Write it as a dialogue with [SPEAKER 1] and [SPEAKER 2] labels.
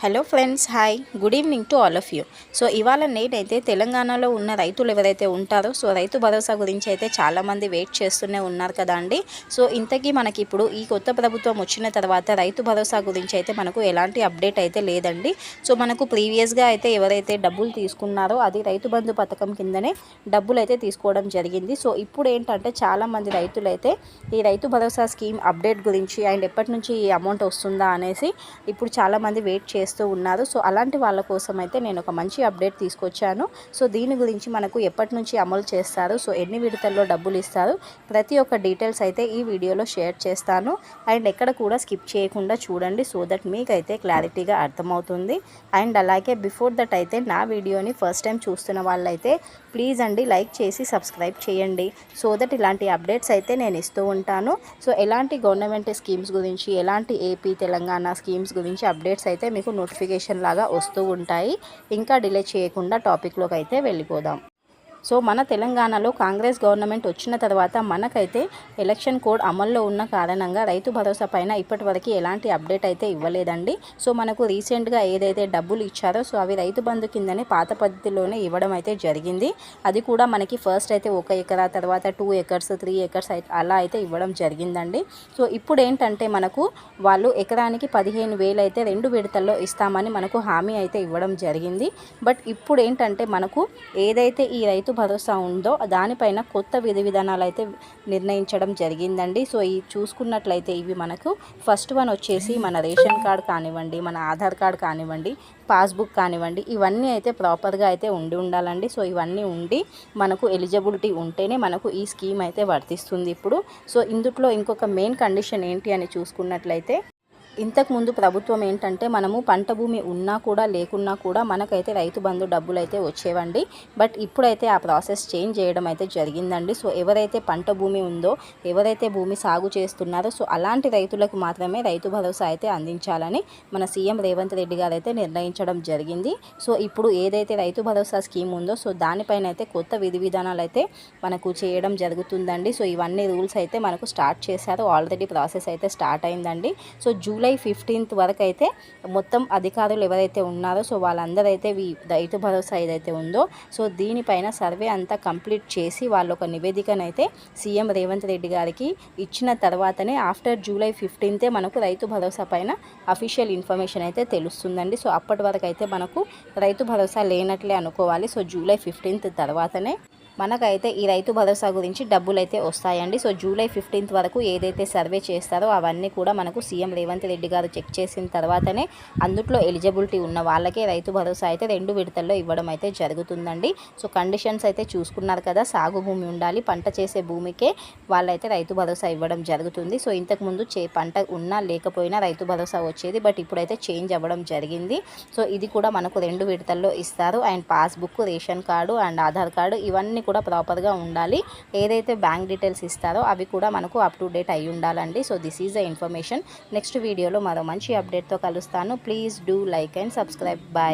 [SPEAKER 1] Hello friends hi good evening to all of you so ఇవాళ నేనైతే తెలంగాణలో ఉన్న రైతులు ఎవరైతే ఉంటారో సో రైతు భరోసా గురించి అయితే చాలామంది వెయిట్ చేస్తూనే ఉన్నారు కదా అండి. సో ఇంతకీ మనకి ఇప్పుడు ఈ కొత్త ప్రభుత్వం వచ్చిన తర్వాత రైతు భరోసా గురించి అయితే మనకు ఎలాంటి అప్డేట్ అయితే లేదండి. సో మనకు ప్రీవియస్గా అయితే ఎవరైతే డబ్బులు తీసుకున్నారో అది రైతు బంధు పథకం కిందనే డబ్బులు అయితే తీసుకోవడం జరిగింది. సో ఇప్పుడు ఏంటంటే చాలామంది రైతులు అయితే ఈ రైతు భరోసా స్కీమ్ అప్డేట్ గురించి అండ్ ఎప్పటి నుంచి ఈ అమౌంట్ వస్తుందా అనేసి ఇప్పుడు చాలామంది వెయిట్ చేస్తూ ఉన్నారు. సో అలాంటి వాళ్ళ కోసం అయితే నేను ఒక మంచి అప్డేట్ తీసుకొచ్చాను. సో దీని గురించి మనకు ఎప్పటి నుంచి అమలు చేస్తారు? సో ఎన్ని విడతల్లో డబ్బులు ఇస్తారు? ప్రతి ఒక్క డీటెయిల్స్ అయితే ఈ వీడియోలో షేర్ చేస్తాను. అండ్ ఎక్కడ కూడా స్కిప్ చేయకుండా చూడండి. సో దట్ మీకైతే క్లారిటీగా అర్థమవుతుంది. అండ్ అలాగే బిఫోర్ దట్ అయితే నా వీడియోని ఫస్ట్ టైం చూస్తున్న వాళ్ళైతే ప్లీజ్ అండి లైక్ చేసి సబ్స్క్రైబ్ చేయండి. సో దట్ ఇలాంటి అప్డేట్స్ అయితే నేను ఇస్తూ ఉంటాను. సో ఎలాంటి గవర్నమెంట్ స్కీమ్స్ గురించి ఎలాంటి ఏపీ తెలంగాణ స్కీమ్స్ గురించి అప్డేట్స్ అయితే మీకు నోటిఫికేషన్ లాగా వస్తూ ఉంటాయి. ఇంకా డిలే చేయకుండా టాపిక్లోకి అయితే వెళ్ళిపోదాం. సో మన తెలంగాణలో కాంగ్రెస్ గవర్నమెంట్ వచ్చిన తర్వాత మనకైతే ఎలక్షన్ కోడ్ అమల్లో ఉన్న కారణంగా రైతు భరోసా పైన ఇప్పటివరకు ఎలాంటి అప్డేట్ అయితే ఇవ్వలేదండి. సో మనకు రీసెంట్గా ఏదైతే డబ్బులు ఇచ్చారో సో అవి రైతు బంధు కిందనే పాత పద్ధతిలోనే ఇవ్వడం అయితే జరిగింది. అది కూడా మనకి ఫస్ట్ అయితే ఒక ఎకరా తర్వాత టూ ఎకర్స్ త్రీ ఎకర్స్ అయితే అలా అయితే ఇవ్వడం జరిగిందండి. సో ఇప్పుడు ఏంటంటే మనకు వాళ్ళు ఎకరానికి పదిహేను వేలు అయితే రెండు విడతల్లో ఇస్తామని మనకు హామీ అయితే ఇవ్వడం జరిగింది. బట్ ఇప్పుడు ఏంటంటే మనకు ఏదైతే ఈ రైతు భరోసా ఉందో దానిపైన కొత్త విధి విధానాలు అయితే నిర్ణయించడం జరిగిందండి. సో ఈ చూసుకున్నట్లయితే ఇవి మనకు ఫస్ట్ వన్ వచ్చేసి మన రేషన్ కార్డ్ కానివ్వండి మన ఆధార్ కార్డ్ కానివ్వండి పాస్బుక్ కానివ్వండి ఇవన్నీ అయితే ప్రాపర్గా అయితే ఉండి ఉండాలండి. సో ఇవన్నీ ఉండి మనకు ఎలిజిబిలిటీ ఉంటేనే మనకు ఈ స్కీమ్ అయితే వర్తిస్తుంది ఇప్పుడు. సో ఇందుట్లో ఇంకొక మెయిన్ కండిషన్ ఏంటి అని చూసుకున్నట్లయితే ఇంతకుముందు ప్రభుత్వం ఏంటంటే మనము పంట భూమి ఉన్నా కూడా లేకున్నా కూడా మనకైతే రైతు బంధు డబ్బులు అయితే వచ్చేవండి. బట్ ఇప్పుడైతే ఆ ప్రాసెస్ చేంజ్ చేయడం అయితే జరిగిందండి. సో ఎవరైతే పంట భూమి ఉందో ఎవరైతే భూమి సాగు చేస్తున్నారో సో అలాంటి రైతులకు మాత్రమే రైతు భరోసా అయితే అందించాలని మన సీఎం రేవంత్ రెడ్డి గారు అయితే నిర్ణయించడం జరిగింది. సో ఇప్పుడు ఏదైతే రైతు భరోసా స్కీమ్ ఉందో సో దానిపైన అయితే కొత్త విధి విధానాలు అయితే మనకు చేయడం జరుగుతుందండి. సో ఇవన్నీ రూల్స్ అయితే మనకు స్టార్ట్ చేశారు. ఆల్రెడీ ప్రాసెస్ అయితే స్టార్ట్ అయిందండి. సో జూలై జూలై ఫిఫ్టీన్త్ వరకు అయితే మొత్తం అధికారులు ఎవరైతే ఉన్నారో సో వాళ్ళందరూ అయితే ఈ రైతు భరోసా ఏదైతే ఉందో సో దీనిపైన సర్వే అంతా కంప్లీట్ చేసి వాళ్ళు ఒక నివేదికనైతే సీఎం రేవంత్ రెడ్డి గారికి ఇచ్చిన తర్వాతనే ఆఫ్టర్ జూలై ఫిఫ్టీన్తే మనకు రైతు భరోసా పైన అఫీషియల్ ఇన్ఫర్మేషన్ అయితే తెలుస్తుందండి. సో అప్పటి వరకు అయితే మనకు రైతు భరోసా లేనట్లే అనుకోవాలి. సో జూలై ఫిఫ్టీన్త్ తర్వాతనే మనకైతే ఈ రైతు భరోసా గురించి డబ్బులు అయితే వస్తాయండి. సో జూలై ఫిఫ్టీన్త్ వరకు ఏదైతే సర్వే చేస్తారో అవన్నీ కూడా మనకు సీఎం రేవంత్ రెడ్డి గారు చెక్ చేసిన తర్వాతనే అందుట్లో ఎలిజిబిలిటీ ఉన్న వాళ్ళకే రైతు భరోసా అయితే రెండు విడతల్లో ఇవ్వడం అయితే జరుగుతుందండి. సో కండిషన్స్ అయితే చూసుకున్నారు కదా సాగు భూమి ఉండాలి పంట చేసే భూమికే వాళ్ళైతే రైతు భరోసా ఇవ్వడం జరుగుతుంది. సో ఇంతకుముందు చే పంట ఉన్నా లేకపోయినా రైతు భరోసా వచ్చేది బట్ ఇప్పుడైతే చేంజ్ అవ్వడం జరిగింది. సో ఇది కూడా మనకు రెండు విడతల్లో ఇస్తారు. And passbook ration card and Aadhaar card ఇవన్నీ కూడా ప్రాపర్గా ఉండాలి. ఏదైతే బ్యాంక్ డీటెయిల్స్ ఇస్తారో అవి కూడా మనకు అప్ టు డేట్ అయి ఉండాలండి. So this is the information next వీడియోలో మరో మంచి అప్డేట్తో కలుస్తాను. Please do like and subscribe bye